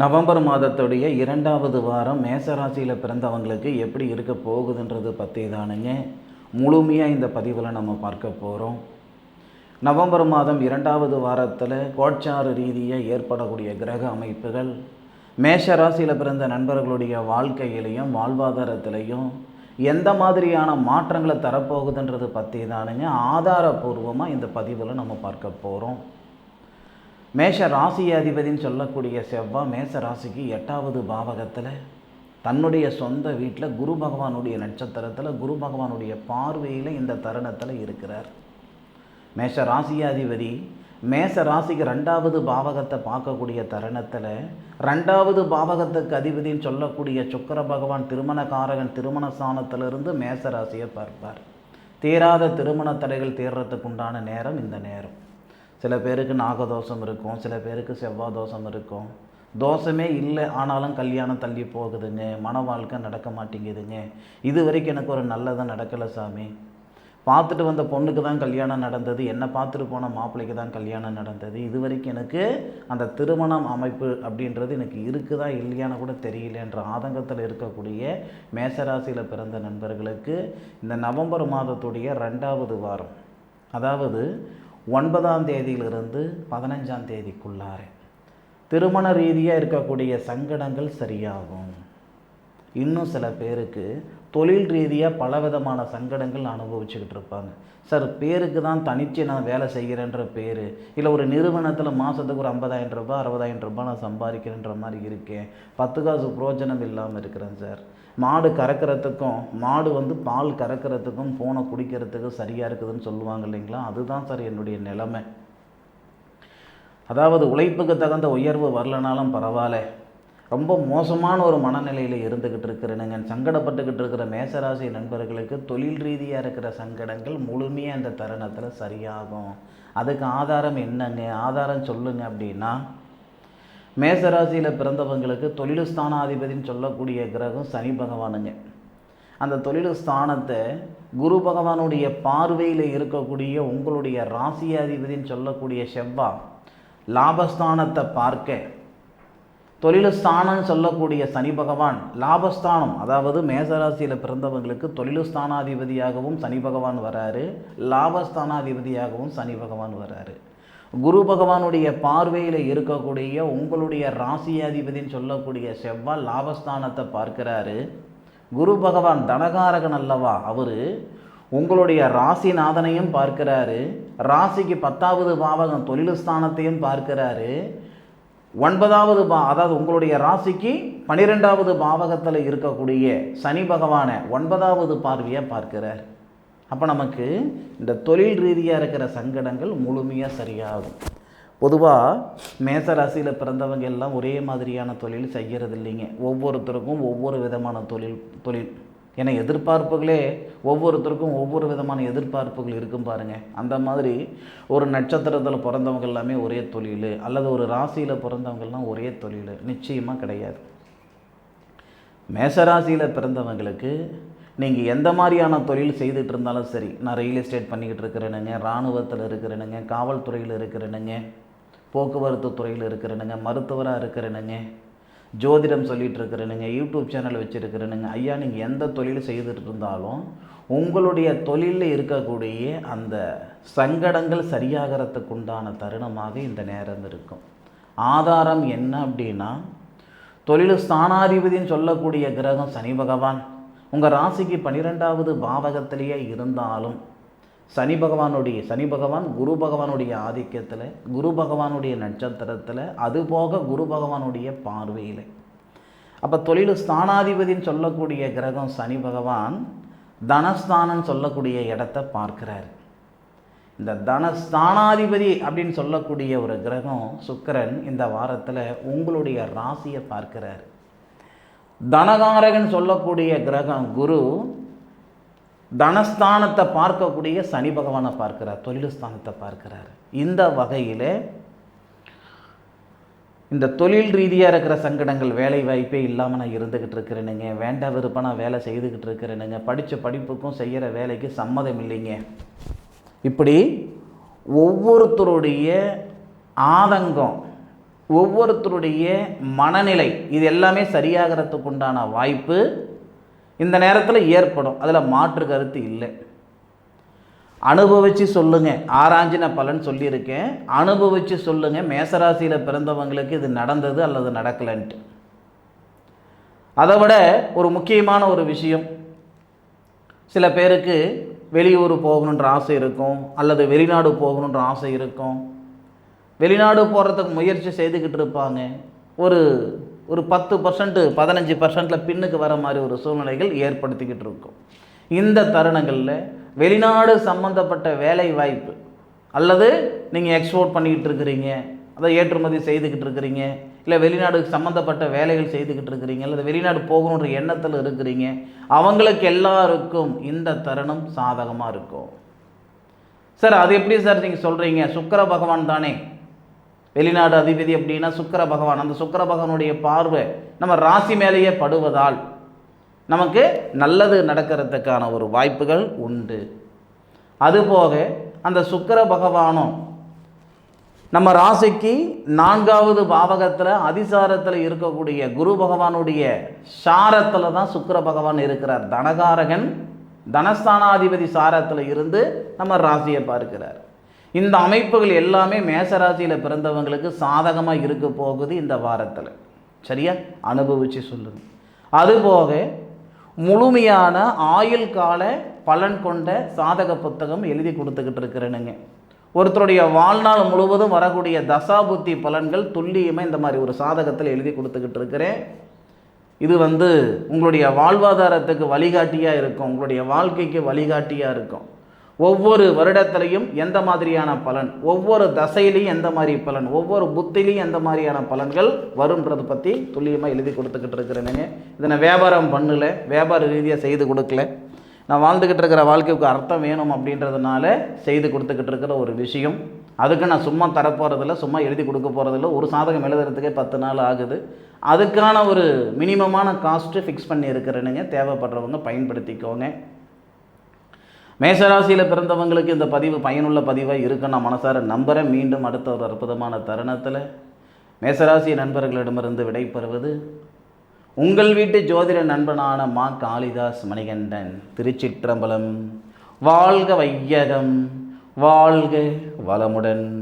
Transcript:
November மாதத்துடைய இரண்டாவது வாரம் மேசராசியில் பிறந்தவங்களுக்கு எப்படி இருக்க போகுதுன்றது பற்றி தானுங்க. முழுமையாக இந்த பதிவில் நம்ம பார்க்க போகிறோம் நவம்பர் மாதம் இரண்டாவது வாரத்தில் கோட்சார ரீதியாக ஏற்படக்கூடிய கிரக அமைப்புகள் மேஷ ராசியில் பிறந்த நண்பர்களுடைய வாழ்க்கையிலையும் வாழ்வாதாரத்திலையும் எந்த மாதிரியான மாற்றங்களை தரப்போகுதுன்றது பற்றி தானுங்க. ஆதாரபூர்வமாக இந்த பதிவில் நம்ம பார்க்க போகிறோம் மேஷ ராசி அதிபதின்னு சொல்லக்கூடிய செவ்வாய் மேஷ ராசிக்கு எட்டாவது பாவகத்தில் தன்னுடைய சொந்த வீட்டில் குரு பகவானுடைய நட்சத்திரத்தில் குரு பகவானுடைய பார்வையில் இந்த தருணத்தில் இருக்கிறார். மேஷ ராசியாதிபதி மேச ராசிக்கு ரெண்டாவது பாவகத்தை பார்க்கக்கூடிய தருணத்தில் ரெண்டாவது பாவகத்துக்கு அதிபதின்னு சொல்லக்கூடிய சுக்கர பகவான் திருமணக்காரகன் திருமண ஸ்தானத்திலிருந்து மேச ராசியை பார்ப்பார். தீராத திருமண தடைகள் தீர்றதுக்குண்டான நேரம் இந்த நேரம். சில பேருக்கு நாகதோஷம் இருக்கும் சில பேருக்கு செவ்வாய் தோஷம் இருக்கும். தோஷமே இல்லை ஆனாலும் கல்யாணம் தள்ளி போகுதுங்க. மன வாழ்க்கை நடக்க மாட்டேங்குதுங்க. இது வரைக்கும் எனக்கு ஒரு நல்லதாக நடக்கலை சாமி. பார்த்துட்டு வந்த பொண்ணுக்கு தான் கல்யாணம் நடந்தது. என்னை பார்த்துட்டு போன மாப்பிள்ளைக்கு தான் கல்யாணம் நடந்தது. இது வரைக்கும் எனக்கு அந்த திருமணம் அமைப்பு அப்படின்றது எனக்கு இருக்குதா இல்லையான்னு கூட தெரியலன்ற ஆதங்கத்தில் இருக்கக்கூடிய மேசராசியில் பிறந்த நண்பர்களுக்கு இந்த நவம்பர் மாதத்துடைய ரெண்டாவது வாரம். அதாவது ஒன்பதாம் தேதியிலிருந்து பதினஞ்சாம் தேதிக்குள்ளார திருமண ரீதியாக இருக்கக்கூடிய சங்கடங்கள் சரியாகும். இன்னும் சில பேருக்கு தொழில் ரீதியாக பலவிதமான சங்கடங்கள் அனுபவிச்சுக்கிட்டு இருப்பாங்க. சார் பேருக்கு தான் தனிச்சு நான் வேலை செய்கிறேன்ற பேர் இல்லை ஒரு நிறுவனத்தில் மாதத்துக்கு ஒரு ஐம்பதாயிரம் ரூபாய் அறுபதாயிரம் ரூபாய் நான் சம்பாதிக்கிறேன்ற மாதிரி இருக்கேன். பத்து காசு புரோஜனம் இல்லாமல் இருக்கிறேன் சார். மாடு கறக்கிறதுக்கும் மாடு வந்து பால் கறக்கிறதுக்கும் பூனை குடிக்கிறதுக்கும் சரியாக இருக்குதுன்னு சொல்லுவாங்க இல்லைங்களா? அதுதான் சார் என்னுடைய நிலைமை. அதாவது உழைப்புக்கு தகுந்த உயர்வு வரலனாலும் பரவாயில்ல. ரொம்ப மோசமான ஒரு மனநிலையில் இருந்துக்கிட்டு இருக்கிறேனுங்க. சங்கடப்பட்டுக்கிட்டு இருக்கிற மேசராசி நண்பர்களுக்கு தொழில் ரீதியாக இருக்கிற சங்கடங்கள் முழுமையாக இந்த தருணத்தில் சரியாகும். அதுக்கு ஆதாரம் என்னங்க? ஆதாரம் சொல்லுங்க அப்படின்னா மேசராசியில் பிறந்தவங்களுக்கு தொழில் ஸ்தானாதிபதினு சொல்லக்கூடிய கிரகம் சனி பகவானுங்க. அந்த தொழில் ஸ்தானத்தை குரு பகவானுடைய பார்வையில் இருக்கக்கூடிய உங்களுடைய ராசியாதிபதினு சொல்லக்கூடிய செவ்வா லாபஸ்தானத்தை பார்க்க. தொழில் ஸ்தானம் சொல்லக்கூடிய சனி பகவான் லாபஸ்தானம் அதாவது மேசராசியில் பிறந்தவங்களுக்கு தொழில் ஸ்தானாதிபதியாகவும் சனி பகவான் வராரு லாபஸ்தானாதிபதியாகவும் சனி பகவான் வராரு. குரு பகவானுடைய பார்வையில் இருக்கக்கூடிய உங்களுடைய ராசியாதிபதின்னு சொல்லக்கூடிய செவ்வாய் லாபஸ்தானத்தை பார்க்கிறாரு. குரு பகவான் தனகாரகன் அல்லவா? அவர் உங்களுடைய ராசிநாதனையும் பார்க்கிறாரு. ராசிக்கு பத்தாவது பாவகம் தொழில் ஸ்தானத்தையும் பார்க்கிறாரு. ஒன்பதாவது பா அதாவது உங்களுடைய ராசிக்கு பனிரெண்டாவது பாவகத்தில் இருக்கக்கூடிய சனி பகவானை ஒன்பதாவது பார்வையை பார்க்கிறார். அப்போ நமக்கு இந்த தொழில் ரீதியாக இருக்கிற சங்கடங்கள் முழுமையாக சரியாகும். பொதுவாக மேச ராசியில் பிறந்தவங்க எல்லாம் ஒரே மாதிரியான தொழில் செய்கிறது இல்லைங்க. ஒவ்வொருத்தருக்கும் ஒவ்வொரு விதமான தொழில் தொழில். ஏன்னா எதிர்பார்ப்புகளே ஒவ்வொருத்தருக்கும் ஒவ்வொரு விதமான எதிர்பார்ப்புகள் இருக்கும் பாருங்கள் அந்த மாதிரி ஒரு நட்சத்திரத்தில் பிறந்தவங்க எல்லாமே ஒரே தொழில் அல்லது ஒரு ராசியில் பிறந்தவங்கெல்லாம் ஒரே தொழில். நிச்சயமாக கிடையாது. மேசராசியில் பிறந்தவங்களுக்கு நீங்கள் எந்த மாதிரியான தொழில் செய்துட்டு இருந்தாலும் சரி நான் ரியல் எஸ்டேட் பண்ணிக்கிட்டு இருக்கிறேனுங்க இராணுவத்தில் இருக்கிறேனுங்க காவல்துறையில் இருக்கிறேனுங்க போக்குவரத்து துறையில் இருக்கிறேனுங்க மருத்துவராக இருக்கிறேனுங்க ஜோதிடம் சொல்லிகிட்டு இருக்கிறேனுங்க யூடியூப் சேனல் வச்சுருக்கிறேனுங்க. ஐயா நீங்கள் எந்த தொழில் செய்துட்டு இருந்தாலும் உங்களுடைய தொழிலில் இருக்கக்கூடிய அந்த சங்கடங்கள் சரியாகிறதுக்கு உண்டான தருணமாக இந்த நேரம் இருக்கும். ஆதாரம் என்ன அப்படின்னா தொழில் ஸ்தானாதிபதின்னு சொல்லக்கூடிய கிரகம் சனி பகவான். உங்கள் ராசிக்கு பன்னிரெண்டாவது பாவகத்திலேயே இருந்தாலும் சனி பகவானுடைய சனி பகவான் குரு பகவானுடைய ஆதிக்கத்தில் குரு பகவானுடைய நட்சத்திரத்தில் அதுபோக குரு பகவானுடைய பார்வையில். அப்போ தொழில் ஸ்தானாதிபதின்னு சொல்லக்கூடிய கிரகம் சனி பகவான் தனஸ்தானம் சொல்லக்கூடிய இடத்த பார்க்கிறார். இந்த தனஸ்தானாதிபதி அப்படின்னு சொல்லக்கூடிய ஒரு கிரகம் சுக்கரன் இந்த வாரத்தில் உங்களுடைய ராசியை பார்க்கிறார். தனகாரகன் சொல்லக்கூடிய கிரகம் குரு தனஸ்தானத்தை பார்க்கக்கூடிய சனி பகவானை பார்க்கிறார் தொழில் ஸ்தானத்தை பார்க்கிறார். இந்த வகையில் இந்த தொழில் ரீதியாக இருக்கிற சங்கடங்கள் வேலை வாய்ப்பே இல்லாமல் நான் இருந்துக்கிட்டு இருக்கிறேனுங்க. வேண்ட விருப்பம் நான் வேலை செய்துக்கிட்டு இருக்கிறேனுங்க. படித்த படிப்புக்கும் செய்கிற வேலைக்கு சம்மதம் இல்லைங்க. இப்படி ஒவ்வொருத்தருடைய ஆதங்கம் ஒவ்வொருத்தருடைய மனநிலை இது எல்லாமே சரியாகிறதுக்கு உண்டான வாய்ப்பு இந்த நேரத்தில் ஏற்படும். அதில் மாற்று கருத்து இல்லை. அனுபவித்து சொல்லுங்க. ஆராய்ஞ்சின பலன் சொல்லியிருக்கேன். அனுபவித்து சொல்லுங்க. மேசராசியில் பிறந்தவங்களுக்கு இது நடந்தது அல்லது நடக்கலன்ட்டு. அதை விட ஒரு முக்கியமான ஒரு விஷயம் சில பேருக்கு வெளியூர் போகணுன்ற ஆசை இருக்கும் அல்லது வெளிநாடு போகணுன்ற ஆசை இருக்கும். வெளிநாடு போகிறதுக்கு முயற்சி செய்துக்கிட்டு இருப்பாங்க. ஒரு ஒரு பத்து பர்சன்ட்டு பதினஞ்சு பர்சன்ட்டில் பின்னுக்கு வர மாதிரி ஒரு சூழ்நிலைகள் ஏற்படுத்திக்கிட்டு இருக்கும். இந்த தருணங்களில் வெளிநாடு சம்பந்தப்பட்ட வேலை வாய்ப்பு அல்லது நீங்கள் எக்ஸ்போர்ட் பண்ணிக்கிட்டு இருக்கிறீங்க அதை ஏற்றுமதி செய்துக்கிட்டு இருக்கிறீங்க இல்லை வெளிநாடு சம்மந்தப்பட்ட வேலைகள் செய்துக்கிட்டு இருக்கிறீங்க அல்லது வெளிநாடு போகணுன்ற எண்ணத்தில் இருக்கிறீங்க அவங்களுக்கு எல்லாருக்கும் இந்த தருணம் சாதகமாக இருக்கும். சார் அது எப்படி சார் நீங்கள் சொல்கிறீங்க சுக்கர பகவான் தானே. வெளிநாடு அதிபதி அப்படின்னா சுக்கர பகவான். அந்த சுக்கர பகவானுடைய பார்வை நம்ம ராசி மேலேயே படுவதால் நமக்கு நல்லது நடக்கிறதுக்கான ஒரு வாய்ப்புகள் உண்டு. அதுபோக அந்த சுக்கர பகவானும் நம்ம ராசிக்கு நான்காவது பாவகத்தில் அதிசாரத்தில் இருக்கக்கூடிய குரு பகவானுடைய சாரத்தில் தான் சுக்கர பகவான் இருக்கிறார். தனகாரகன் தனஸ்தானாதிபதி சாரத்தில் இருந்து நம்ம ராசியை பார்க்கிறார். இந்த அமைப்புகள் எல்லாமே மேசராசியில் பிறந்தவங்களுக்கு சாதகமாக இருக்க போகுது இந்த வாரத்தில். சரியா? அனுபவித்து சொல்லுது அதுபோக முழுமையான ஆயுள் கால பலன் கொண்ட சாதக புத்தகம் எழுதி கொடுத்துக்கிட்டு இருக்கிறேனுங்க. ஒருத்தருடைய வாழ்நாள் முழுவதும் வரக்கூடிய தசாபுத்தி பலன்கள் துல்லியமாக இந்த மாதிரி ஒரு சாதகத்தில் எழுதி கொடுத்துக்கிட்டு இருக்கிறேன். இது வந்து உங்களுடைய வாழ்வாதாரத்துக்கு வழிகாட்டியாக இருக்கும். உங்களுடைய வாழ்க்கைக்கு வழிகாட்டியாக இருக்கும். ஒவ்வொரு வருடத்திலையும் எந்த மாதிரியான பலன்? ஒவ்வொரு தசையிலையும் எந்த மாதிரி பலன்? ஒவ்வொரு புத்திலையும் எந்த மாதிரியான பலன்கள் வரும்ன்றதை பற்றி துல்லியமாக எழுதி கொடுத்துக்கிட்டு இருக்கிறேனுங்க இதை நான் வியாபாரம் பண்ணல வியாபார ரீதியாக செய்து கொடுக்கல. நான் வாழ்ந்துக்கிட்டு இருக்கிற வாழ்க்கைக்கு அர்த்தம் வேணும் அப்படின்றதுனால செய்து கொடுத்துக்கிட்டு இருக்கிற ஒரு விஷயம். அதுக்கு நான் சும்மா தரப்போகிறதில்ல சும்மா எழுதி கொடுக்க போகிறதில்ல ஒரு சாதகம் எழுதுறதுக்கே பத்து நாள் ஆகுது. அதுக்கான ஒரு மினிமமான காஸ்ட்டு ஃபிக்ஸ் பண்ணி இருக்கிறேனுங்க தேவைப்படுறவங்க பயன்படுத்திக்கோங்க. மேசராசியில் பிறந்தவங்களுக்கு இந்த பதிவு பயனுள்ள பதிவாக இருக்குன்னு நான் மனசார நம்புகிறேன் மீண்டும் அடுத்த ஒரு அற்புதமான தருணத்தில் மேசராசி நண்பர்களிடமிருந்து விடைபெறுவது உங்கள் வீட்டு ஜோதிட நண்பனான மா காளிதாஸ் மணிகண்டன் திருச்சிற்றம்பலம். வாழ்க வையகம் வாழ்க வளமுடன்.